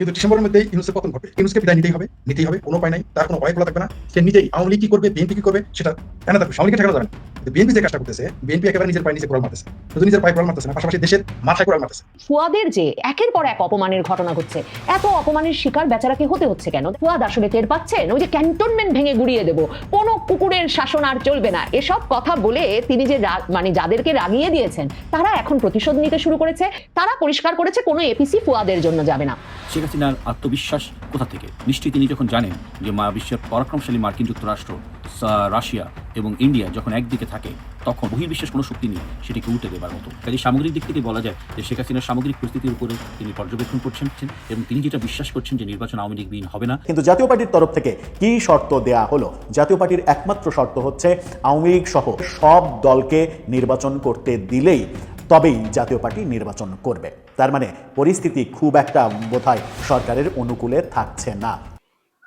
কিন্তু ডিসেম্বরের মধ্যে ইউনুসের পতন ঘটবে ইউনুসকে বিদায় নিতেই হবে নিতেই হবে, কোনো উপায় নাই, তার কোনো ভয় খোলা থাকবে না। সে নিজেই আওয়ামী লীগ কি করবে, বিএনপি কি করবে, সেটা জানা থাকবে, আওয়ামী লীগকে ঠেকানো যাবে না বিএনপি যে কাজটা করতেছে বিএনপি একেবারে নিজের পায়ে নিজে কোড়াল মারতেছে। শুধু নিজের পায়ে কোড়াল মারতেছে না পাশাপাশি দেশের মাথায় কোড়াল মারতেছে। ফুয়াদের যে একের পর এক অপমানের ঘটনা ঘটছে এত অপমানের শিকার বেচারাকে হতে হচ্ছে কেন? ফুয়াদ আসলে টের পাচ্ছেন? ওই যে ক্যান্টনমেন্ট ভেঙে গুড়িয়ে দেব কোনো কুকুরের শাসন আর চলবে না। এসব কথা বলে তিনি যে মানে যাদেরকে রাগিয়ে দিয়েছেন তারা এখন প্রতিশোধ নিতে শুরু করেছে। তারা পরিষ্কার করেছে কোনো এপিসি ফুয়াদের জন্য যাবে না। শেখ হাসিনার আত্মবিশ্বাস কোথা থেকে? নিশ্চয়ই তিনি যখন জানেন যে মা বিশ্বের পরাক্রমশালী মার্কিন যুক্তরাষ্ট্র রাশিয়া এবং ইন্ডিয়া যখন একদিকে থাকে, তখন বহির্বিশ্বাস কোনো শক্তি নেই, সেটিকে উল্টে দেবার মতো। কাজে সামগ্রিক দিক থেকে বলা যায় যে শেখ হাসিনার সামগ্রিক পরিস্থিতির উপরে তিনি পর্যবেক্ষণ করছেন এবং তিনি যেটা বিশ্বাস করছেন যে নির্বাচন আওয়ামী লীগ বিহীন হবে না। কিন্তু জাতীয় পার্টির তরফ থেকে কি শর্ত দেয়া হলো? জাতীয় পার্টির একমাত্র শর্ত হচ্ছে আওয়ামী লীগ সহ সব দলকে নির্বাচন করতে দিলেই তবেই জাতীয় পার্টি নির্বাচন করবে। তার মানে পরিস্থিতি খুব একটা বোধহয় সরকারের অনুকূলে থাকছে না।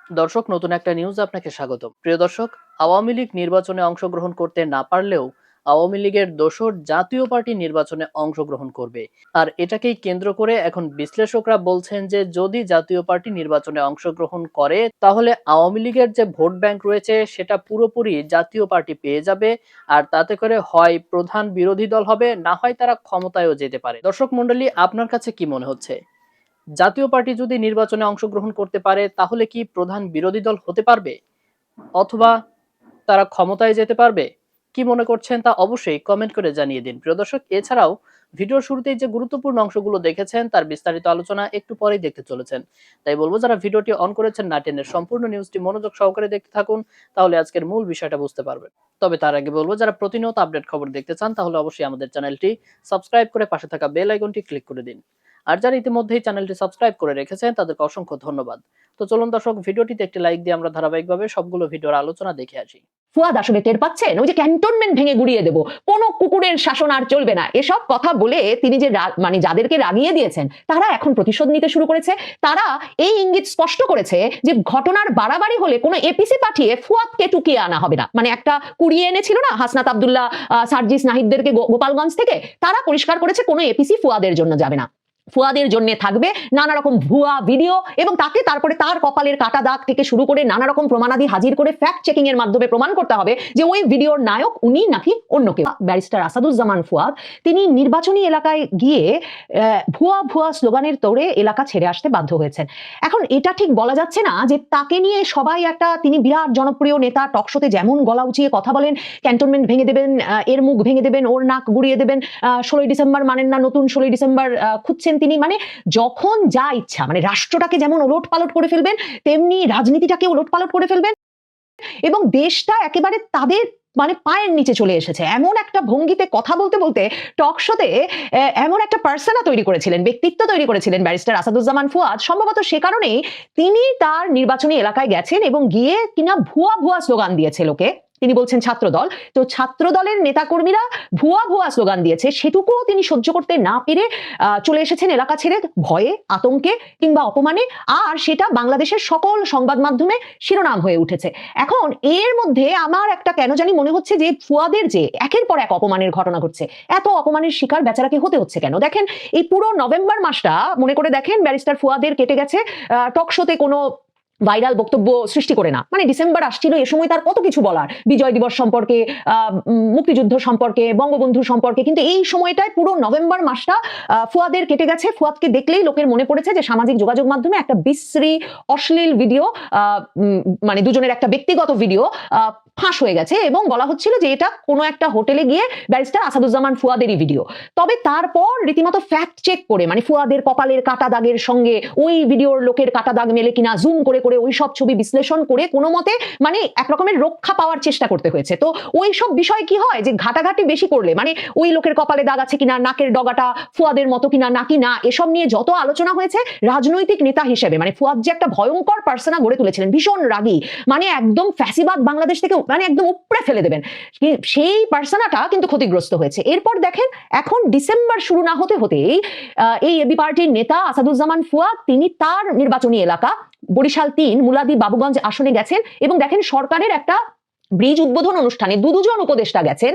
দর্শক, নতুন একটা নিউজ আপনাকে স্বাগত প্রিয় দর্শক, আওয়ামী লীগ নির্বাচনে অংশগ্রহণ করতে না পারলেও আওয়ামী লীগের দোসর জাতীয় পার্টি নির্বাচনে অংশগ্রহণ করবে। আর এটাকেই কেন্দ্র করে এখন বিশ্লেষকরা বলছেন যে, যদি জাতীয় পার্টি নির্বাচনে অংশগ্রহণ করে, তাহলে আওয়ামী লীগের যে ভোট ব্যাংক রয়েছে, সেটা পুরোপুরি জাতীয় পার্টি পেয়ে যাবে, আর তাতে করে হয় প্রধান বিরোধী দল হবে, না হয় তারা ক্ষমতায়ও যেতে পারে। দর্শক মন্ডলী আপনার কাছে কি মনে হচ্ছে? জাতীয় পার্টি যদি নির্বাচনে অংশগ্রহণ করতে পারে, তাহলে কি প্রধান বিরোধী দল হতে পারবে? অথবা তারা ক্ষমতায় যেতে পারবে? কি মনে করছেন তা অবশ্যই কমেন্ট করে জানিয়ে দিন। প্রিয় দর্শক, এছাড়াও ভিডিওর শুরুতেই যে গুরুত্বপূর্ণ অংশগুলো দেখেছেন, তার বিস্তারিত আলোচনা একটু পরেই দেখতে চলেছেন। তাই বলব, যারা ভিডিওটি অন করেছেন, না টেনের সম্পূর্ণ নিউজটি মনোযোগ সহকারে দেখতে থাকুন, তাহলে আজকের মূল বিষয়টা বুঝতে পারবেন। তবে তার আগে বলব, যারা প্রতিনিয়ত আপডেট খবর দেখতে চান, তাহলে অবশ্যই আমাদের চ্যানেলটি সাবস্ক্রাইব করে পাশে থাকা বেল আইকনটি ক্লিক করে দিন। আর যারা ইতিমধ্যেই চ্যানেলটি সাবস্ক্রাইব করে রেখেছেন, তাদেরকে অসংখ্য ধন্যবাদ। তো চলুন দর্শক, ভিডিওটিতে একটি লাইক দিয়ে আমরা ধারাবাহিকভাবে সবগুলো ভিডিওর আলোচনা দেখে আসি। ফুয়াদ আসলে টের পাচ্ছেন? ওই যে ক্যান্টনমেন্ট ভেঙে গুড়িয়ে দেব। কোনো কুকুরের শাসন আর চলবে না। এসব কথা বলে তিনি যে মানে যাদেরকে রাগিয়ে দিয়েছেন, তারা এখন প্রতিশোধ নিতে শুরু করেছে। তারা এই ইঙ্গিত স্পষ্ট করেছে যে ঘটনার বাড়াবাড়ি হলে কোনো এপিসি পাঠিয়ে ফুয়াদকে টুকিয়ে আনা হবে না। মানে একটা কুড়িয়ে এনেছিল না হাসনাত আবদুল্লাহ সার্জিস নাহিদদেরকে গোপালগঞ্জ থেকে? তারা পরিষ্কার করেছে কোনো এপিসি ফুয়াদের জন্য যাবে না। ফুয়াদের জন্য থাকবে। নানা রকম ভুয়া ভিডিও এবং তাকে তারপরে তার কপালের কাটা দাগ থেকে শুরু করে নানা রকম প্রমাণাদি হাজির করে ফ্যাক্ট চেকিং এর মাধ্যমে প্রমাণ করতে হবে যে ওই ভিডিওর নায়ক উনি নাকি অন্য কেউ। ব্যারিস্টার আসাদুজ্জামান ফুয়াদ তিনি নির্বাচনী এলাকায় গিয়ে ভুয়া ভুয়া স্লোগানের তোড়ে এলাকা ছেড়ে আসতে বাধ্য হয়েছেন। এখন এটা ঠিক বলা যাচ্ছে না যে তাকে নিয়ে সবাই একটা তিনি বিরাট জনপ্রিয় নেতা টকশোতে যেমন গলা উঁচিয়ে কথা বলেন ক্যান্টনমেন্ট ভেঙে দেবেন এর মুখ ভেঙে দেবেন ওর নাক গুড়িয়ে দেবেন ষোলোই ডিসেম্বর মানেন না নতুন ষোলোই ডিসেম্বর আহ, খুঁজছেন তিনি মানে যখন যা ইচ্ছা মানে রাষ্ট্রটাকে যেমন ওলট পালট করে ফেলবেন, তেমনি রাজনীতিটাকে ওলট পালট করে ফেলবেন এবং দেশটা একেবারে তাদের মানে পায়ের নিচে চলে এসেছে। এমন একটা ভঙ্গিতে কথা বলতে বলতে টক শোতে এমন একটা পার্সোনা তৈরি করেছিলেন, ব্যক্তিত্ব তৈরি করেছিলেন ব্যারিস্টার আসাদুজ্জামান ফুয়াদ। সম্ভবত সে কারণেই তিনি তার নির্বাচনী এলাকায় গেছেন এবং গিয়ে কিনা ভুয়া ভুয়া স্লোগান দিয়েছে লোকে। তিনি বলছেন ছাত্রদল। তো ছাত্রদলের নেতাকর্মীরা ভুয়া ভুয়া স্লোগান দিয়েছে। সেটুকুও তিনি সহ্য করতে না পেরে চলে এসেছেন এলাকা ছেড়ে ভয়ে, আতঙ্কে কিংবা অপমানে। আর সেটা বাংলাদেশের সকল সংবাদ মাধ্যমে শিরোনাম হয়ে উঠেছে। এখন এর মধ্যে আমার একটা কেন জানি মনে হচ্ছে যে ফুয়াদের যে একের পর এক অপমানের ঘটনা ঘটছে, এত অপমানের শিকার বেচারাকে হতে হচ্ছে কেন? দেখেন, এই পুরো নভেম্বর মাসটা মনে করে দেখেন ব্যারিস্টার ফুয়াদের কেটে গেছে টক শোতে কোনো ভাইরাল বক্তব্য সৃষ্টি করে না। মানে ডিসেম্বর আসছিল, এ সময় তার কত কিছু বলার? বিজয় দিবস সম্পর্কে মুক্তিযুদ্ধ সম্পর্কে, বঙ্গবন্ধু সম্পর্কে। কিন্তু এই সময়টায় পুরো নভেম্বর মাসটা ফুয়াদের কেটে গেছে। ফুয়াদকে দেখলেই লোকের মনে পড়েছে যে সামাজিক যোগাযোগ মাধ্যমে একটা বিশ্রী, অশ্লীল ভিডিও মানে দুজনের একটা ব্যক্তিগত ভিডিও ফাঁস হয়ে গেছে এবং বলা হচ্ছিল যে এটা কোনো একটা হোটেলে গিয়ে ব্যারিস্টার আসাদুজ্জামান ফুয়াদেরই ভিডিও তবে তারপর রীতিমতো ফ্যাক্ট চেক করে মানে ফুয়াদের কপালের কাটা দাগের সঙ্গে ওই ভিডিওর লোকের কাটা দাগ মেলে কিনা জুম করে করে ওই সব ছবি বিশ্লেষণ করে কোনো মতে মানে এক রকমের রক্ষা পাওয়ার চেষ্টা করতে হয়েছে। তো ওই সব বিষয় কি হয় যে ঘাটাঘাটি বেশি করলে মানে ওই লোকের কপালে দাগ আছে কিনা, নাকের ডগাটা ফুয়াদের মতো কিনা নাকি না, এসব নিয়ে যত আলোচনা হয়েছে রাজনৈতিক নেতা হিসেবে মানে ফুয়াদ যে একটা ভয়ঙ্কর পার্সোনা গড়ে তুলেছিলেন, ভীষণ রাগী। মানে একদম ফ্যাসিবাদ বাংলাদেশ থেকে মানে একদম উপড়ে ফেলে দেবেন। সেই পার্সোনাটা কিন্তু ক্ষতিগ্রস্ত হয়েছে। এরপর দেখেন, এখন ডিসেম্বর শুরু না হতে হতেই এই এবি পার্টির নেতা আসাদুজ্জামান ফুয়াদ, তিনি তার নির্বাচনী এলাকা বরিশাল তিন, মুলাদি বাবুগঞ্জ আসনে গেছেন এবং দেখেন সরকারের একটা ব্রিজ উদ্বোধন অনুষ্ঠানে দু দুজন উপদেষ্টা গেছেন।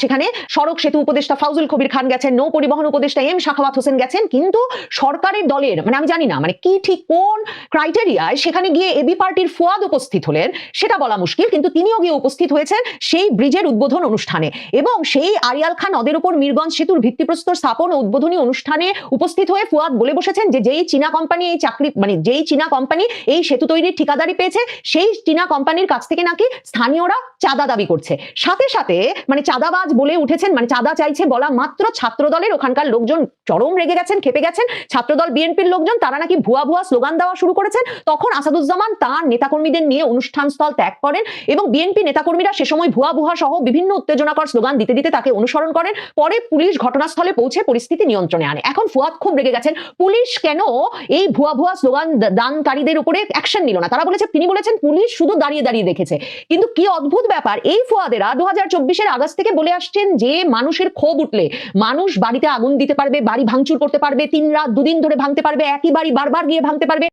সেখানে সড়ক সেতু উপদেষ্টা ফাউজুল কবির খান গেছেন, নৌ পরিবহন উপদেষ্টা এম শাখাওয়াত হোসেন গেছেন। কিন্তু সরকারের দলের মানে আমি জানি না মানে কি ঠিক কোন ক্রাইটেরিয়ায় সেখানে গিয়ে এবি পার্টির ফুয়াদ উপস্থিত হলেন, সেটা বলা মুশকিল। কিন্তু তিনিও গিয়ে উপস্থিত হয়েছেন সেই ব্রিজের উদ্বোধন অনুষ্ঠানে। এবং সেই আরিয়াল খান নদের উপর মিরগঞ্জ সেতুর ভিত্তিপ্রস্তর স্থাপন ও উদ্বোধনী অনুষ্ঠানে উপস্থিত হয়ে ফুয়াদ বলে বসেছেন যে যেই চীনা কোম্পানি এই চাকরি মানে যেই চীনা কোম্পানি এই সেতু তৈরির ঠিকাদারি পেয়েছে, সেই চীনা কোম্পানির কাছ থেকে নাকি স্থানীয়রা চাঁদা দাবি করছে। সাথে সাথে মানে চাঁদাবাজ বলে উঠেছেন মানে চাঁদা চাইছে বলা মাত্র ছাত্র দলের ওখানকার লোকজন চরম রেগে গেছেন, খেপে গেছেন। ছাত্রদল বিএনপির লোকজন, তারা নাকি ভুয়া ভুয়া স্লোগান দেওয়া শুরু করেছেন। তখন আসাদুজ্জামান তার নেতাকর্মীদের নিয়ে অনুষ্ঠান স্থল ত্যাগ করেন এবং বিএনপি নেতাকর্মীরা সে সময় ভুয়া ভুয়া সহ বিভিন্ন উত্তেজনাকর স্লোগান দিতে দিতে তাকে অনুসরণ করেন। পরে পুলিশ ঘটনাস্থলে পৌঁছে পরিস্থিতি নিয়ন্ত্রণে আনে। এখন ফুয়াদ খুব রেগে গেছেন। পুলিশ কেন এই ভুয়া ভুয়া স্লোগান দানকারীদের উপরে অ্যাকশন নিল না? তারা বলেছে, তিনি বলেছেন, পুলিশ শুধু দাঁড়িয়ে দাঁড়িয়ে দেখেছে। কিন্তু কি অদ্ভুত ব্যাপার। এই ফোয়াদেরা দু হাজার চব্বিশের আগস্ট থেকে বলে আসছেন যে, মানুষের ক্ষোভ উঠলে মানুষ বাড়িতে আগুন দিতে পারবে, বাড়ি ভাঙচুর করতে পারবে, তিন রাত, দুদিন ধরে ভাঙতে পারবে, একই বাড়ি বারবার গিয়ে ভাঙতে পারবে।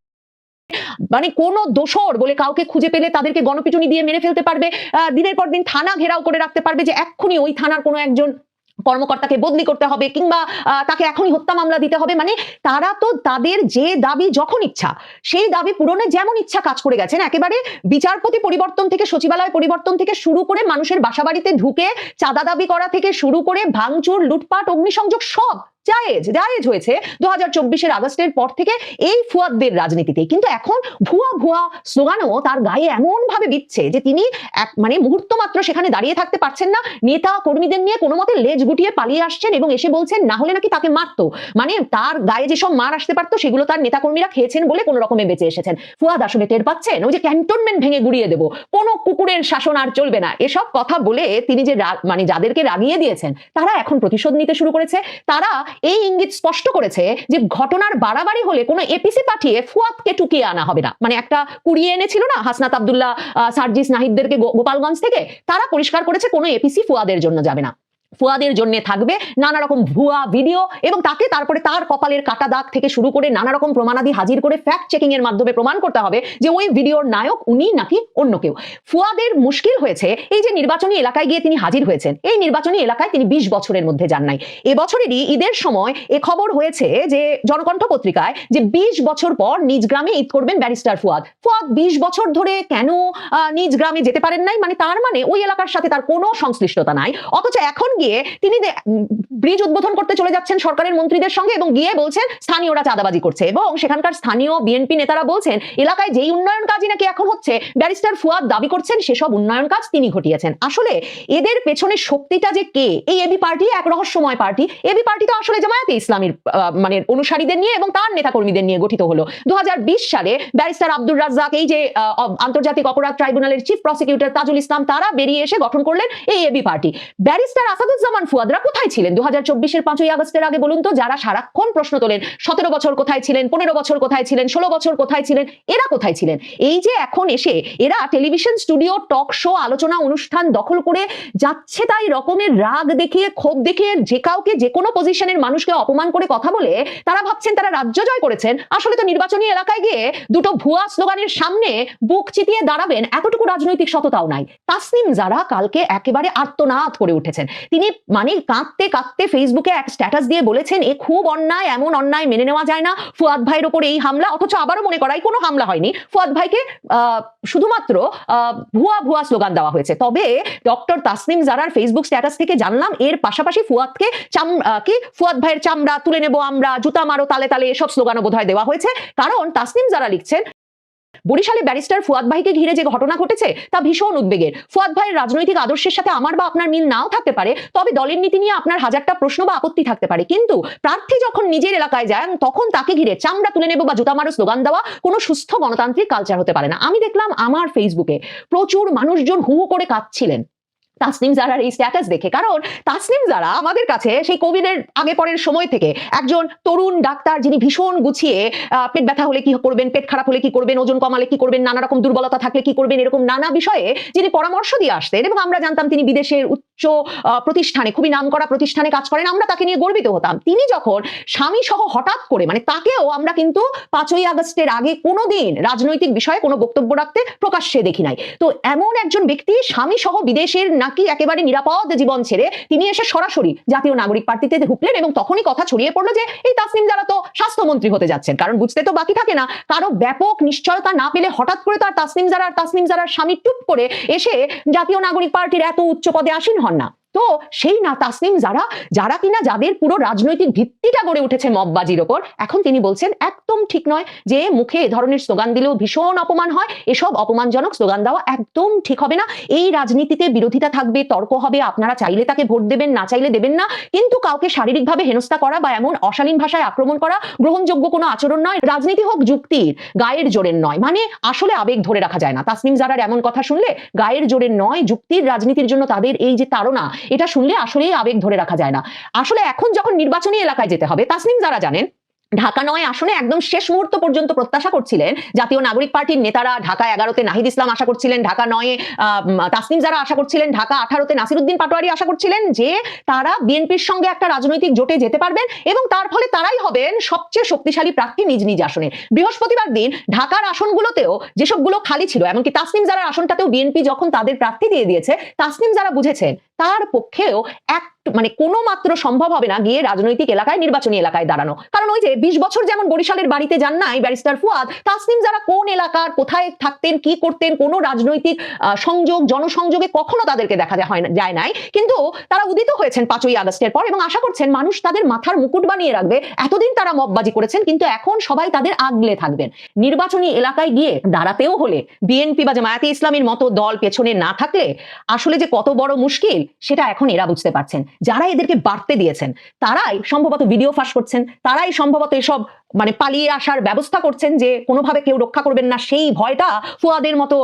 মানে কোন দোষর বলে কাউকে খুঁজে পেলে তাদেরকে গণপিটুনি দিয়ে মেরে ফেলতে পারবে দিনের পর দিন থানা ঘেরাও করে রাখতে পারবে যে, এক্ষুনি ওই থানার কোনো একজন কর্মকর্তাকে বদলি করতে হবে কিংবা তাকে এখনই হত্যা মামলা দিতে হবে। মানে তারা তো তাদের যে দাবি যখন ইচ্ছা, সেই দাবি পূরণে যেমন ইচ্ছা কাজ করে গেছেন, একেবারে বিচারপতি পরিবর্তন থেকে, সচিবালয় পরিবর্তন থেকে শুরু করে মানুষের বাসাবাড়িতে ঢুকে চাঁদা দাবি করা থেকে শুরু করে ভাঙচুর, লুটপাট, অগ্নিসংযোগ সব জায়েজ জায়েজ হয়েছে দু হাজার চব্বিশের আগস্টের পর থেকে এই ফুয়াদদের রাজনীতিতে। কিন্তু এখন ভুয়া ভুয়া স্লোগানও তার গায়ে এমন ভাবে দিচ্ছে যে তিনি এক মানে মুহূর্ত মাত্র সেখানে দাঁড়িয়ে থাকতে পারছেন না। নেতা কর্মীদের নিয়ে কোনো মতে লেজ গুটিয়ে পালিয়ে আসছেন এবং এসে বলছেন, না হলে নাকি তাকে মারতো। মানে তার গায়ে যেসব মার আসতে পারতো, সেগুলো তার নেতা কর্মীরা খেয়েছেন বলে কোনো রকমে বেঁচে এসেছেন। ফুয়াদ আসলে টের পাচ্ছেন? ওই যে ক্যান্টনমেন্ট ভেঙে গুড়িয়ে দেবো, কোনো কুকুরের শাসন আর চলবে না। এসব কথা বলে তিনি যে মানে যাদেরকে রাগিয়ে দিয়েছেন, তারা এখন প্রতিশোধ নিতে শুরু করেছে। তারা এই ইঙ্গিত স্পষ্ট করেছে যে ঘটনার বাড়াবাড়ি হলে কোনো এপিসি পাঠিয়ে ফুয়াদকে টুকিয়ে আনা হবে না। মানে একটা কুড়িয়ে এনেছিল না হাসনাত আবদুল্লাহ সার্জিস নাহিদদেরকে গোপালগঞ্জ থেকে, তারা পরিষ্কার করেছে কোনো এপিসি ফুয়াদের জন্য যাবে না। ফুয়াদের জন্য থাকবে। নানা রকম ভুয়া ভিডিও এবং তাকে তারপরে তার কপালের কাটা দাগ থেকে শুরু করে নানা রকম প্রমাণাদি হাজির করে ফ্যাক্ট চেকিং এর মাধ্যমে প্রমাণ করতে হবে যে ওই ভিডিওর নায়ক উনি নাকি অন্য কেউ। ফুয়াদের মুশকিল হয়েছে এই যে নির্বাচনী এলাকায় গিয়ে তিনি হাজির হয়েছেন। এই নির্বাচনী এলাকায় তিনি বিশ বছরের মধ্যে যান নাই। এবছরেরই ঈদের সময় এ খবর হয়েছে যে জনকণ্ঠ পত্রিকায় যে বিশ বছর পর নিজ গ্রামে ঈদ করবেন ব্যারিস্টার ফুয়াদ। ফুয়াদ বিশ বছর ধরে কেন নিজ গ্রামে যেতে পারেন নাই? মানে তার মানে ওই এলাকার সাথে তার কোনো সংশ্লিষ্টতা নাই। অথচ এখন গিয়ে তিনি ব্রিজ উদ্বোধন করতে চলে যাচ্ছেন সরকারের মন্ত্রীদের সঙ্গে এবং গিয়ে বলছেন স্থানীয়রা চাঁদাবাজি করছে এবং সেখানকার স্থানীয় বিএনপি নেতারা বলছেন, এলাকায় যেই উন্নয়ন কাজই নাকি এখন হচ্ছে, ব্যারিস্টার ফুয়াদ দাবি করছেন সেসব উন্নয়ন কাজ তিনি ঘটিয়েছেন। আসলে এদের পেছনে শক্তিটা যে কে? এই এবি পার্টি এক রহস্যময় পার্টি। এবি পার্টি তো আসলে জামায়াতে ইসলামীর মানে অনুসারীদের নিয়ে এবং তার নেতাকর্মীদের নিয়ে গঠিত হলো। দু হাজার বিশ সালে ব্যারিস্টার আব্দুর রাজ্জাক, এই যে আন্তর্জাতিক অপরাধ ট্রাইব্যুনালের চিফ প্রসিকিউটর তাজুল ইসলাম, তারা বেরিয়ে এসে গঠন করলেন এই এবি পার্টি। ব্যারিস্টার আসাদুজ্জামান ফুয়াদরা কোথায় ছিলেন? দু হাজার চব্বিশের পাঁচই আগস্টের আগে বলুন তো, যারা সারাক্ষণ প্রশ্ন তোলেন, সতেরো বছর কোথায় ছিলেন, পনেরো বছর কোথায় ছিলেন, ষোলো বছর কোথায় ছিলেন, এরা কোথায় ছিলেন? এই যে এখন এসে এরা টেলিভিশন, স্টুডিও, টক শো, আলোচনা অনুষ্ঠান দখল করে যাচ্ছে তাই রকমের রাগ দেখিয়ে, ক্ষোভ দেখিয়ে যে কাউকে যে কোনো পজিশনের মানুষকে অপমান করে কথা বলে তারা ভাবছেন তারা রাজ্য জয় করেছেন। আসলে তো নির্বাচনী এলাকায় গিয়ে দুটো ভুয়া স্লোগানের সামনে বুক চিতিয়ে দাঁড়াবেন, এতটুকু রাজনৈতিক সততাও নাই। তাসনিম যারা কালকে একেবারে আর্তনাদ করে উঠেছেন। তিনি মানে কাঁদতে কাঁদতে ফেসবুকে এক স্ট্যাটাস দিয়ে বলেছেন, এ খুব অন্যায়, এমন অন্যায় মেনে নেওয়া যায় না। ফুয়াদ ভাইয়ের ওপর এই হামলা, অথচ আবারও মনে করাই কোনো হামলা হয়নি। ফুয়াদ ভাইকে শুধুমাত্র ভুয়া ভুয়া স্লোগান দেওয়া হয়েছে। তবে ডক্টর তাসনিম জারার ফেসবুক স্ট্যাটাস থেকে জানলাম, এর পাশাপাশি ফুয়াদকে চাম কি? ফুয়াদ ভাইয়ের চামড়া তুলে নেব আমরা, জুতা মারো, তালে তালে, এসব স্লোগানও বোধহয় দেওয়া হয়েছে। কারণ তাসনিম যারা লিখছেন বরিশালে ব্যারিস্টার ফুয়াদ ভাইকে ঘিরে যে ঘটনা ঘটেছে, তা ভীষণ উদ্বেগের। ফুয়াদ ভাইয়ের রাজনৈতিক আদর্শের সাথে আমার বা আপনার মিল নাও থাকতে পারে, তবে দলের নীতি নিয়ে আপনার হাজারটা প্রশ্ন বা আপত্তি থাকতে পারে। কিন্তু প্রার্থী যখন নিজের এলাকায় যায়, তখন তাকে ঘিরে চামড়া তুলে নেব বা জুতা মারো স্লোগান দেওয়া কোনো সুস্থ গণতান্ত্রিক কালচার হতে পারে না। আমি দেখলাম আমার ফেসবুকে প্রচুর মানুষজন হু করে কাঁদছিলেন। তাসনিম জারার এই স্ট্যাটাস দেখে। কারণ তাসনিম জারা আমাদের কাছে সেই কোভিডের আগে পরের সময় থেকে একজন তরুণ ডাক্তার যিনি ভীষণ গুছিয়ে পেট ব্যথা হলে কি করবেন, পেট খারাপ হলে কি করবেন, ওজন কমালে কি করবেন, নানা রকম দুর্বলতা থাকলে কি করবেন, এরকম নানা বিষয়ে যিনি পরামর্শ দিয়ে আসতেন এবং আমরা জানতাম তিনি বিদেশের প্রতিষ্ঠানে, খুবই নামকরা প্রতিষ্ঠানে কাজ করেন, আমরা তাকে নিয়ে গর্বিত হতাম। তিনি যখন স্বামী সহ হঠাৎ করে মানে তাকেও আমরা কিন্তু পাঁচই আগস্টের আগে কোনোদিন রাজনৈতিক বিষয়ে কোনো বক্তব্য রাখতে প্রকাশ্যে দেখি নাই। তো এমন একজন ব্যক্তি স্বামী সহ বিদেশের নাকি একেবারে নিরাপদ জীবন ছেড়ে তিনি এসে সরাসরি জাতীয় নাগরিক পার্টিতে ঢুকলেন এবং তখনই কথা ছড়িয়ে পড়ল যে, এই তাসনিম যারা তো স্বাস্থ্যমন্ত্রী হতে যাচ্ছেন, কারণ বুঝতে তো বাকি থাকে না, কারও ব্যাপক নিশ্চয়তা না পেলে হঠাৎ করে তার তাসনিম যারা তাসনিম যারার স্বামী টুপ করে এসে জাতীয় নাগরিক পার্টির এত উচ্চ পদে আসীন হন না তো সেই না তাসনিম যারা যারা কিনা যাদের পুরো রাজনৈতিক ভিত্তিটা গড়ে উঠেছে মববাজির ওপর, এখন তিনি বলছেন, একদম ঠিক নয় যে মুখে এ ধরনের স্লোগান দিলেও ভীষণ অপমান হয়। এসব অপমানজনক স্লোগান দেওয়া একদম ঠিক হবে না। এই রাজনীতিতে বিরোধিতা থাকবে, তর্ক হবে, আপনারা চাইলে তাকে ভোট দেবেন, না চাইলে দেবেন না। কিন্তু কাউকে শারীরিকভাবে হেনস্থা করা বা এমন অশালীন ভাষায় আক্রমণ করা গ্রহণযোগ্য কোনো আচরণ নয়। রাজনীতি হোক যুক্তির, গায়ের জোরের নয়। মানে আসলে আবেগ ধরে রাখা যায় না। তাসনিম জারার এমন কথা শুনলে গায়ের জোরের নয়, যুক্তির রাজনীতির জন্য তাদের এই যে তাড়না এটা শুনলে আসলেই আবেগ ধরে রাখা যায় না। আসলে এখন যখন নির্বাচনী এলাকায় যেতে হবে, তাসনিম যারা জানেন, ঢাকা নয় আসনে একদম শেষ মুহূর্ত পর্যন্ত প্রত্যাশা করছিলেন জাতীয় নাগরিক পার্টির নেতারা ঢাকা এগারোতে নাহিদ ইসলাম আশা করছিলেন, ঢাকা নয়ে তাসনিম যারা আশা করছিলেন, ঢাকা আঠারোতে নাসিরুদ্দিন পাটোয়ারি আশা করছিলেন যে তারা বিএনপির সঙ্গে একটা রাজনৈতিক জোটে যেতে পারবেন এবং তার ফলে তারাই হবেন সবচেয়ে শক্তিশালী প্রার্থী নিজ নিজ আসনে। বৃহস্পতিবার দিন ঢাকার আসনগুলোতেও যেসবগুলো খালি ছিল, এমনকি তাসনিম যারা আসনটাতেও বিএনপি যখন তাদের প্রার্থী দিয়ে দিয়েছে, তাসনিম যারা বুঝেছেন তার পক্ষেও এক মানে কোনো মাত্র সম্ভব হবে না গিয়ে রাজনৈতিক এলাকায় নির্বাচনী এলাকায় দাঁড়ানো। কারণ ওই যে বিশ বছর যেমন বরিশালের বাড়িতে যান নাই ব্যারিস্টার ফুয়াদ, তাসনিম যারা কোন এলাকার, কোথায় থাকতেন, কি করতেন, কোনো রাজনৈতিক সংযোগ, জনসংযোগে কখনো তাদেরকে দেখা হয় যায় নাই। কিন্তু তারা উদিত হয়েছেন পাঁচই আগস্টের পর এবং আশা করছেন মানুষ তাদের মাথার মুকুট বানিয়ে রাখবে। এতদিন তারা মববাজি করেছেন, কিন্তু এখন সবাই তাদের আগলে থাকবেন। নির্বাচনী এলাকায় গিয়ে দাঁড়াতেও হলে, বিএনপি বা জামায়াতে ইসলামের মতো দল পেছনে না থাকলে আসলে যে কত বড় মুশকিল সেটা এখন এরা বুঝতে পারছেন। যারা এদেরকে বাড়তে দিয়েছেন, তারাই সম্ভবত ভিডিও ফাঁস করছেন, তারাই সম্ভবত এসব মানে পালিয়ে আসার ব্যবস্থা করছেন যে কোনোভাবে কেউ রক্ষা করবেন না, সেই ভয়টা ফুয়াদের মতো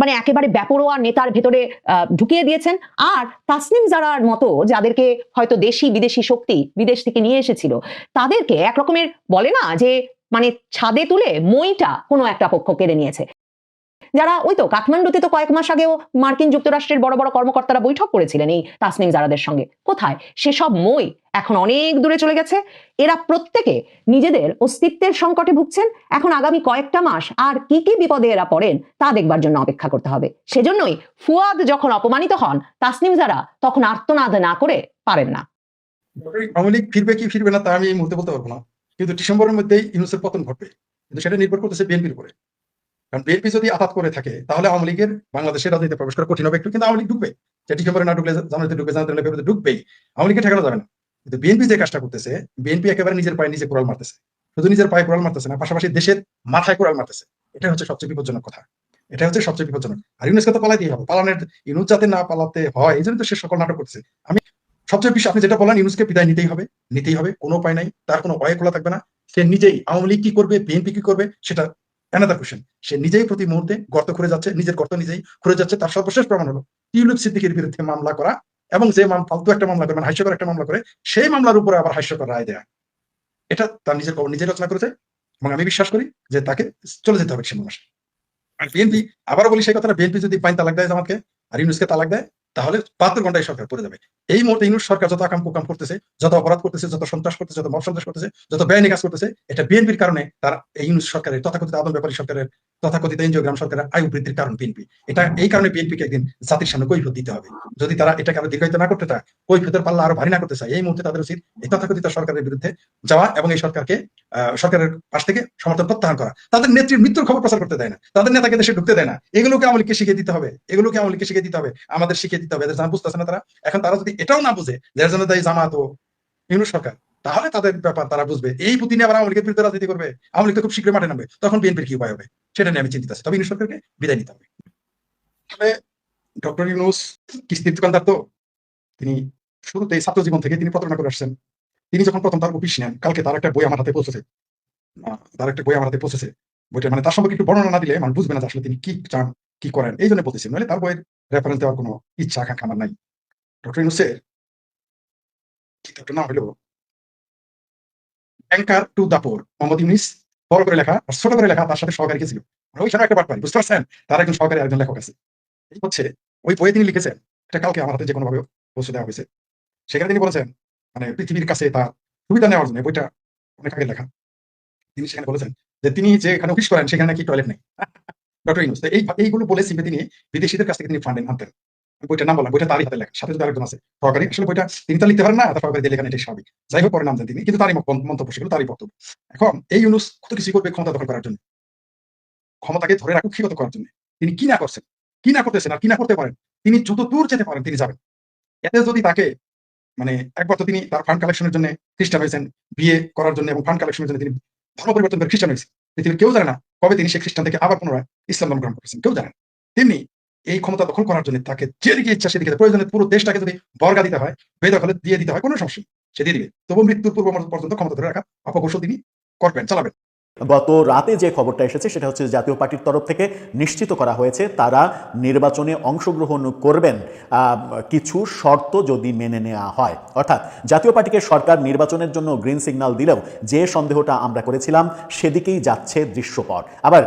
মানে একেবারে ব্যাপরোয়া নেতার ভেতরে ঢুকিয়ে দিয়েছেন। আর তাসনিম জারার মতো যাদেরকে হয়তো দেশি বিদেশি শক্তি বিদেশ থেকে নিয়ে এসেছিল, তাদেরকে এক রকমের বলে না যে মানে ছাদে তুলে মইটা কোনো একটা পক্ষ কেড়ে নিয়েছে। যারা, ওই তো কাঠমান্ডুতে তো কয়েক মাস আগেও মার্কিন যুক্তরাষ্ট্রের বড় বড় কর্মকর্তারা বৈঠক করেছিলেন এই তাসনিম জারাদের সঙ্গে। কোথায়? সেসব মই এখন অনেক দূরে চলে গেছে। এরা প্রত্যেকে নিজেদের অস্তিত্বের সংকটে ভুগছেন। এখন আগামী কয়েকটা মাস আর কি কি বিপদে এরা পড়েন, তা দেখবার জন্য অপেক্ষা করতে হবে। সেজন্যই ফুয়াদ যখন অপমানিত হন, তাসনিম যারা তখন আর্তনাদ না করে পারেন না। আওয়ামী লীগ ফিরবে কি ফিরবে না তা আমি এই মুহূর্তে বলতে পারব না। কিন্তু ডিসেম্বরের মধ্যেই ইউনুসের পতন ঘটবে। কিন্তু সেটা নির্ভর করতেছে বিএনপির উপরে। কারণ বিএনপি যদি আঘাত করে থাকে, তাহলে আওয়ামী লীগের বাংলাদেশের রাজনীতিতে প্রবেশ করা কঠিন হবে একটু কিন্তু আওয়ামী লীগ ঢুকবে। যে ডিসেম্বরে না ঢুকলে জানুয়ারিতে ঢুকবে জানুয়ারিতে না ফেব্রুয়ারিতে ঢুকবেই। আওয়ামী লীগকে ঠেকানো যাবে না। কিন্তু বিএনপি যে কাজটা করতেছে, বিএনপি একেবারে নিজের পায়ে নিজে কোরাল মারতেছে। শুধু নিজের পায়ে কোরাল মারতেছে না, পাশাপাশি দেশের মাথায় কোরাল মারতেছে। এটা হচ্ছে সবচেয়ে বিপজ্জনক কথা। এটা হচ্ছে সবচেয়ে বিপজ্জনক। আর ইউনেস্কো তো পালাতেই হবে। পালানের ইউনুস যাতে না পালাতে হয়, এই জন্য তো সে সকল নাটক করছে আমি সবচেয়ে বেশি, আপনি যেটা বলেন, ইউনুসকে বিদায় নিতেই হবে নিতেই হবে, কোনো উপায় নাই। তার কোনো অয়ে খোলা থাকবে না। সে নিজেই আওয়ামী লীগ কি করবে, বিএনপি কি করবে, সেটা অ্যানাদার কোশ্চেন সে নিজেই প্রতি মুহূর্তে গর্ত খুঁড়ে যাচ্ছে, নিজের গর্ত নিজেই খুঁড়ে যাচ্ছে, তার সর্বশেষ প্রমাণ হলো টিউলিপ সিদ্দিকের বিরুদ্ধে মামলা করা এবং যে ফালতু একটা মামলা করে মানে হাস্যকর একটা মামলা করে, সেই মামলার উপরে আবার হাস্যকর রায় দেয়া। এটা তার নিজের নিজে রচনা করেছে এবং আমি বিশ্বাস করি যে তাকে চলে যেতে হবে ডিসেম্বর মাসে আর বিএনপি, আবারও বলি সেই কথাটা, বিএনপি যদি পাইন তালাক দেয় জামাতকে, আর ইউনুসকে তালাক দেয় তাহলে বাহাত্তর ঘন্টায় সরকার পড়ে যাবে। এই মুহূর্তে ইউনুস সরকার যত আকাম কুকাম করতেছে, যত অপরাধ করতেছে, যত সন্ত্রাস করতেছে, যত মব সন্ত্রাস করতেছে, যত বেআইনি কাজ করতেছে, এটা বিএনপির কারণে তারা এই সরকারের তথাকথিত আদম ব্যাপারী সরকারের তথাকথিত এনজিও গ্রাম সরকারের আয়ু বৃদ্ধির কারণ বিএনপি। এটা এই কারণে বিএনপিকে একদিন জাতির সামনে কৈফত দিতে হবে। যদি তারা এটাকে আরও দীর্ঘায়িত না করতে চায় কৈফতের পাল্লা আরও ভারী না করতে চায়, এই মুহূর্তে তাদের উচিত এই তথাকথিত সরকারের বিরুদ্ধে যাওয়া এবং এই সরকারকে সরকারের পাশ থেকে সমর্থন প্রত্যাহার করা। তাদের নেত্রীর মৃত্যুর খবর প্রচার করতে দেয় না। তাদের নেতাকে দেশে ঢুকতে দেয় না। এগুলোকে আওয়ামী লীগকে শিখিয়ে দিতে হবে। এগুলোকে আওয়ামী লীগকে শিখিয়ে দিতে হবে। আমাদের শিখিয়ে দিতে হবে। এদের জানা বুঝতেছে না তারা। এখন তারা যদি এটাও না বুঝে যার জামাত ও ইউনুস সরকার তাহলে তাদের ব্যাপার তারা বুঝবে। এই নিয়ে আবার আওয়ামী লীগের বিরুদ্ধে রাজনীতি করবে। আওয়ামী লীগ তো খুব শীঘ্রই মাঠে নামবে। তখন বিএনপির কি উপায় হবে? সেটা নিয়ে আমি চিন্তিত আছি। তবে ইউনুস সরকারকে বিদায় নিতে হবে। তবে ডক্টর ইউনুস কিস্তির দোকানদার তো। তিনি শুরুতেই ছাত্র জীবন থেকে তিনি প্রতারণা করে আসছেন। তিনি যখন প্রথম তার অফিস নেন, কালকে তার একটা বই আমার হাতে পৌঁছেছে। তার একটা বই আমার হাতে পৌঁছেছে। বইটা মানে তার সম্পর্কে একটু বর্ণনা না দিলে মানুষ বুঝবে না যে আসলে তিনি কি চান, কি করেন। এই জন্য বলতেছি, নইলে তার বইয়ের রেফারেন্স দেওয়ার কোনো ইচ্ছা, আকাঙ্ক্ষা আমার নাই। ডক্টর ইউনুসের কিতাবটার নাম হলো banker to the poor Muhammad Yunus বড় করে লেখা আর ছোট করে লেখা তার সাথে সহকারী ছিল মানে ওইখানে একটা পাঠ পাই বুঝতে পারছেন? তার একজন সহকারী একজন লেখক আছে। এই হচ্ছে, ওই বইয়ে তিনি লিখেছেন, এটা কালকে আমার হাতে যে কোনো ভাবে পোস্ট দেওয়া হয়েছে। সেখানে তিনি বলেছেন মানে পৃথিবীর কাছে তার সুবিধা নেওয়ার জন্য বইটা অনেক আগে লেখা। তিনি সেখানে বলেছেন যে তিনি যে এখানে অফিস করেন, সেখানে নাকি টয়লেট নেই। ডক্টর ইউনুস এই এইগুলো বলে সিম্পে তিনি বিদেশিদের কাছ থেকে তিনি ফান্ড আনতেন। বইটার নাম বললাম, বইটা তারই হাতে লেখা। সাথে যদি আরেকজন আছে, সহকারী, আসলে বইটা তিনি তো লিখতে পারেন না তার সহকারী দিয়ে লেখেন এটাই স্বাভাবিক। যাই হোক, পরে নাম দেন তিনি কিন্তু তারই মন্তব্য সেগুলো তারই বক্তব্য। এখন, এই ইউনুস কত কিছু করবে ক্ষমতা দখল করার জন্য? ক্ষমতাকে ধরে রাখুক ক্ষিগত করার জন্য। তিনি কি না করছেন? কি না করতেছেন আর কি না করতে পারেন? তিনি যত দূর যেতে পারেন, তিনি যাবেন। এতে যদি তাকে মানে একবার তো তিনি তার ফান্ড কালেকশনের জন্য খ্রিস্টান হয়েছেন, বিয়ে করার জন্য এবং ফান্ড কালেকশনের জন্য তিনি ধর্ম পরিবর্তন করে খ্রিস্টান হয়েছেন। পৃথিবীর কেউ জানে না কবে তিনি সেই খ্রিস্টান থেকে আবার পুনরায় ইসলাম ধর্ম গ্রহণ করেছেন। কেউ জানেন তেমনি এই ক্ষমতা দখল করার জন্য তাকে যেদিকে ইচ্ছা সেদিকে প্রয়োজনে পুরো দেশটাকে যদি বর্গা দিতে হয় বেদখলে দিয়ে দিতে হয়, কোনো সমস্যা সে দিয়ে দিবে। তবু মৃত্যুর পূর্ব পর্যন্ত ক্ষমতা ধরে রাখা অপকৌশল তিনি করবেন, চালাবেন। গত রাতে যে খবরটা এসেছে সেটা হচ্ছে জাতীয় পার্টির তরফ থেকে নিশ্চিত করা হয়েছে তারা নির্বাচনে অংশগ্রহণ করবেন কিছু শর্ত যদি মেনে নেওয়া হয়। অর্থাৎ জাতীয় পার্টিকে সরকার নির্বাচনের জন্য গ্রিন সিগন্যাল দিলেও যে সন্দেহটা আমরা করেছিলাম সেদিকেই যাচ্ছে দৃশ্যপট। আবার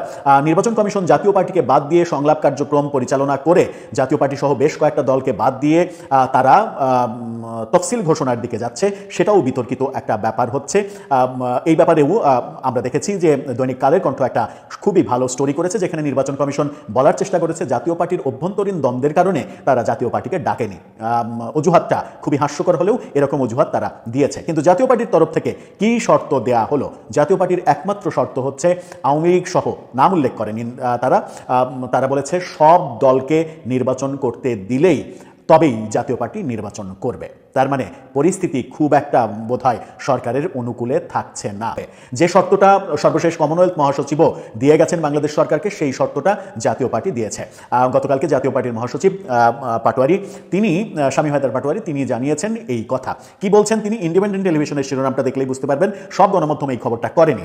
নির্বাচন কমিশন জাতীয় পার্টিকে বাদ দিয়ে সংলাপ কার্যক্রম পরিচালনা করে জাতীয় পার্টি সহ বেশ কয়েকটা দলকে বাদ দিয়ে তারা তফসিল ঘোষণার দিকে যাচ্ছে, সেটাও বিতর্কিত একটা ব্যাপার হচ্ছে। এই ব্যাপারেও আমরা দেখেছি যে দৈনিক কালের কণ্ঠ একটা খুবই ভালো স্টোরি করেছে, যেখানে নির্বাচন কমিশন বলার চেষ্টা করেছে, জাতীয় পার্টির অভ্যন্তরীণ দ্বন্দ্বের কারণে তারা জাতীয় পার্টিকে ডাকেনি। অজুহাতটা খুবই হাস্যকর হলেও এরকম অজুহাত তারা দিয়েছে। কিন্তু জাতীয় পার্টির তরফ থেকে কি শর্ত দেয়া হলো? জাতীয় পার্টির একমাত্র শর্ত হচ্ছে আওয়ামী লীগ সহ, নাম উল্লেখ করেন তারা তারা বলেছে সব দলকে নির্বাচন করতে দিলেই তবেই জাতীয় পার্টি নির্বাচন করবে। তার মানে পরিস্থিতি খুব একটা বোধহয় সরকারের অনুকূলে থাকছে না। যে শর্তটা সর্বশেষ কমনওয়েলথ মহাসচিবও দিয়ে গেছেন বাংলাদেশ সরকারকে, সেই শর্তটা জাতীয় পার্টি দিয়েছে। গতকালকে জাতীয় পার্টির মহাসচিব পাটোয়ারি, তিনি স্বামী হায়দার পাটোয়ারি, তিনি জানিয়েছেন এই কথা। কি বলছেন তিনি? ইন্ডিপেন্ডেন্ট টেলিভিশনের শিরোনামটা দেখলেই বুঝতে পারবেন, সব গণমাধ্যম এই খবরটা করেনি।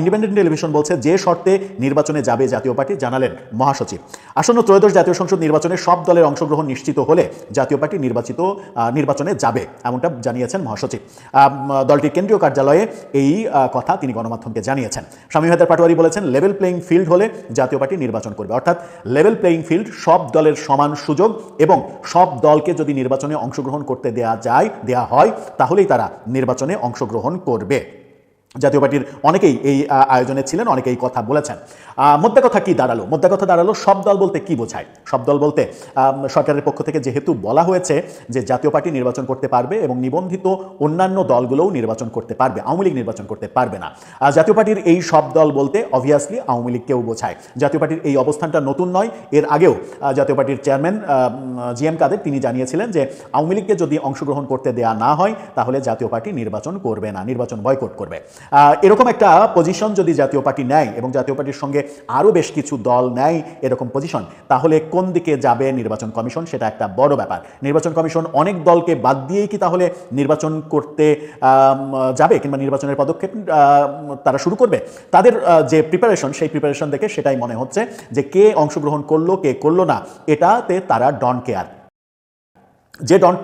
ইন্ডিপেন্ডেন্ট টেলিভিশন বলছে, যে শর্তে নির্বাচনে যাবে জাতীয় পার্টি, জানালেন মহাসচিব। আসন্ন ত্রয়োদশ জাতীয় সংসদ নির্বাচনে সব দলের অংশগ্রহণ নিশ্চিত হলে জাতীয় পার্টি নির্বাচিত নির্বাচনে যাবে, এমনটা জানিয়েছেন মহাসচিব। দলটির কেন্দ্রীয় কার্যালয়ে এই কথা তিনি গণমাধ্যমকে জানিয়েছেন। স্বামী হায়দার পাটোয়ারি বলেছেন লেভেল প্লেয়িং ফিল্ড হলে জাতীয় পার্টি নির্বাচন করবে। অর্থাৎ লেভেল প্লেয়িং ফিল্ড সব দলের সমান সুযোগ এবং সব দলকে যদি নির্বাচনে অংশগ্রহণ করতে দেয়া যায়, দেয়া হয়, তাহলেই তারা নির্বাচনে অংশগ্রহণ করবে। জাতীয় পার্টির অনেকেই এই আয়োজনে ছিলেন, অনেকেই কথা বলেছেন। মোদ্দা কথা কি দাঁড়াল? মোদ্দা কথা দাঁড়াল, সব দল বলতে কি বোঝায়? সব দল বলতে সরকারের পক্ষ থেকে যেহেতু বলা হয়েছে যে জাতীয় পার্টি নির্বাচন করতে পারবে এবং নিবন্ধিত অন্যান্য দলগুলোও নির্বাচন করতে পারবে, আওয়ামী লীগ নির্বাচন করতে পারবে না। জাতীয় পার্টির এই সব দল বলতে অবভিয়াসলি আওয়ামী লীগকেও বোঝায়। জাতীয় পার্টির এই অবস্থানটা নতুন নয়, এর আগেও জাতীয় পার্টির চেয়ারম্যান জি এম কাদের, তিনি জানিয়েছিলেন যে, আওয়ামী লীগকে যদি অংশগ্রহণ করতে দেয়া না হয়, তাহলে জাতীয় পার্টি নির্বাচন করবে না, নির্বাচন বয়কট করবে। এরকম একটা পজিশন যদি জাতীয় পার্টি নেয় এবং জাতীয় পার্টির সঙ্গে আরও বেশ কিছু দল নেয় এরকম পজিশন তাহলে কোন দিকে যাবে নির্বাচন কমিশন? সেটা একটা বড় ব্যাপার। নির্বাচন কমিশন অনেক দলকে বাদ দিয়েই কি তাহলে নির্বাচন করতে যাবে কিংবা নির্বাচনের পদক্ষেপ তারা শুরু করবে? তাদের যে প্রিপারেশন সেই প্রিপারেশন দেখে সেটাই মনে হচ্ছে যে কে অংশগ্রহণ করল, কে করল না, এটাতে তারা ডন কেয়ার যে ডন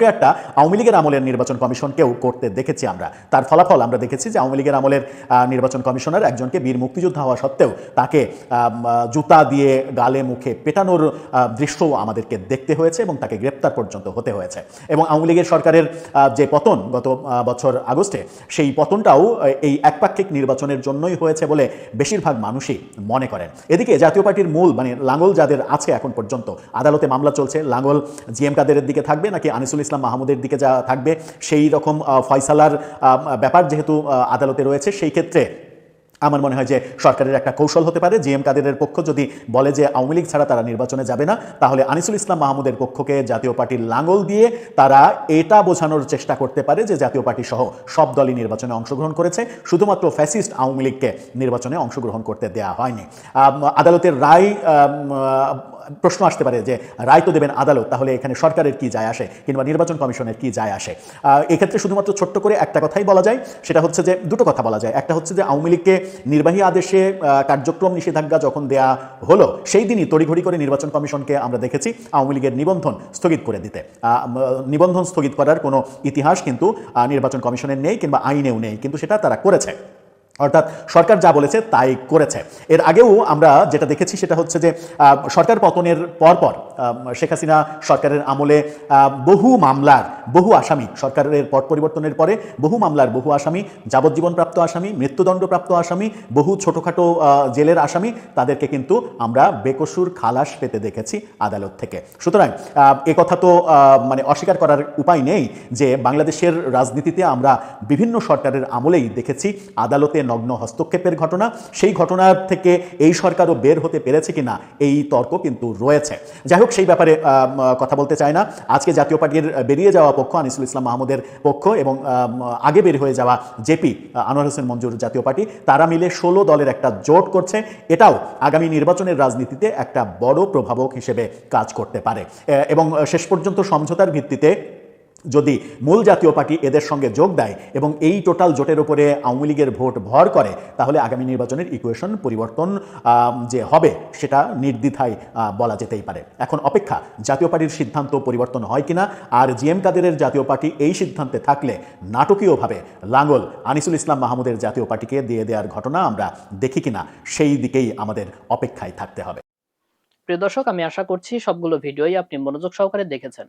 আওয়ামী লীগের আমলের নির্বাচন কমিশনকেও করতে দেখেছি আমরা। তার ফলাফল আমরা দেখেছি যে আওয়ামী লীগের আমলের নির্বাচন কমিশনার একজনকে বীর মুক্তিযোদ্ধা হওয়া সত্ত্বেও তাকে জুতা দিয়ে গালে মুখে পেটানোর আহ, দৃশ্যও আমাদেরকে দেখতে হয়েছে এবং তাকে গ্রেপ্তার পর্যন্ত হতে হয়েছে। এবং আওয়ামী লীগের সরকারের যে পতন গত বছর আগস্টে সেই পতনটাও এই একপাক্ষিক নির্বাচনের জন্যই হয়েছে বলে বেশিরভাগ মানুষই মনে করেন। এদিকে জাতীয় পার্টির মূল মানে লাঙ্গল যাদের আছে এখন পর্যন্ত আদালতে মামলা চলছে লাঙ্গল জিএম কাদেরের দিকে থাকবে নাকি আনিসুল ইসলাম মাহমুদের দিকে যা থাকবে, সেই রকম ফয়সালার ব্যাপার যেহেতু আদালতে রয়েছে, সেই ক্ষেত্রে আমার মনে হয় যে সরকারের একটা কৌশল হতে পারে। জিএম কাদেরের পক্ষ যদি বলে যে আওয়ামী লীগ ছাড়া তারা নির্বাচনে যাবে না, তাহলে আনিসুল ইসলাম মাহমুদের পক্ষকে জাতীয় পার্টির লাঙ্গল দিয়ে তারা এটা বোঝানোর চেষ্টা করতে পারে যে জাতীয় পার্টি সহ সব দলই নির্বাচনে অংশগ্রহণ করেছে। শুধুমাত্র ফ্যাসিস্ট আওয়ামী লীগকে নির্বাচনে অংশগ্রহণ করতে দেয়া হয়নি। আদালতের রায় প্রশ্ন আসতে পারে যে রায় তো দেবেন আদালত, তাহলে এখানে সরকারের কি যায় আসে কিংবা নির্বাচন কমিশনের কি যায় আসে? এক্ষেত্রে শুধুমাত্র ছোট্ট করে একটা কথাই বলা যায়, সেটা হচ্ছে যে দুটো কথা বলা যায়। একটা হচ্ছে যে আওয়ামী লীগকে নির্বাহী আদেশে কার্যক্রম নিষেধাজ্ঞা যখন দেয়া হলো, সেই দিনই তড়িঘড়ি করে নির্বাচন কমিশনকে আমরা দেখেছি আওয়ামী লীগের নিবন্ধন স্থগিত করে দিতে। নিবন্ধন স্থগিত করার কোনো ইতিহাস কিন্তু নির্বাচন কমিশনের নেই কিংবা আইনেও নেই, কিন্তু সেটা তারা করেছে। অর্থাৎ সরকার যা বলেছে তাই করেছে। এর আগেও আমরা যেটা দেখেছি সেটা হচ্ছে যে সরকার পতনের পরপর শেখ হাসিনা সরকারের আমলে বহু মামলার, বহু আসামি সরকারের পট পরিবর্তনের পরে বহু মামলার, বহু আসামি, যাবজ্জীবনপ্রাপ্ত আসামি, মৃত্যুদণ্ডপ্রাপ্ত আসামি, বহু ছোটোখাটো জেলের আসামি, তাদেরকে কিন্তু আমরা বেকসুর খালাস পেতে দেখেছি আদালত থেকে। সুতরাং এ কথা তো মানে অস্বীকার করার উপায় নেই যে, বাংলাদেশের রাজনীতিতে আমরা বিভিন্ন সরকারের আমলেই দেখেছি আদালতে নগ্ন হস্তক্ষেপের ঘটনা, সেই ঘটনার থেকে এই সরকারও বের হতে পেরেছে কিনা এই তর্ক কিন্তু রয়েছে। যাই হোক, সেই ব্যাপারে কথা বলতে চায় না। আজকে জাতীয় পার্টির বেরিয়ে যাওয়া পক্ষ, আনিসুল ইসলাম মাহমুদের পক্ষ এবং আগে বের হয়ে যাওয়া জেপি, আনোয়ার হোসেন মঞ্জুর জাতীয় পার্টি, তারা মিলে ষোলো দলের একটা জোট করছে। এটাও আগামী নির্বাচনের রাজনীতিতে একটা বড় প্রভাবক হিসেবে কাজ করতে পারে। এবং শেষ পর্যন্ত সমঝোতার ভিত্তিতে যদি মূল জাতীয় পার্টি এদের সঙ্গে যোগ দেয় এবং এই টোটাল জোটের উপরে আওয়ামী লীগের ভোট ভর করে, তাহলে আগামী নির্বাচনের ইকুয়েশন পরিবর্তন যে হবে সেটা নির্দ্বিধায় বলা যেতেই পারে। এখন অপেক্ষা, জাতীয় পার্টির সিদ্ধান্ত পরিবর্তন হয় কিনা আর জিএম কাদেরের জাতীয় পার্টি এই সিদ্ধান্তে থাকলে নাটকীয়ভাবে লাঙ্গল আনিসুল ইসলাম মাহমুদের জাতীয় পার্টিকে দিয়ে দেওয়ার ঘটনা আমরা দেখি কিনা, সেই দিকেই আমাদের অপেক্ষায় থাকতে হবে। প্রিয় দর্শক, আমি আশা করছি সবগুলো ভিডিওই আপনি মনোযোগ সহকারে দেখেছেন।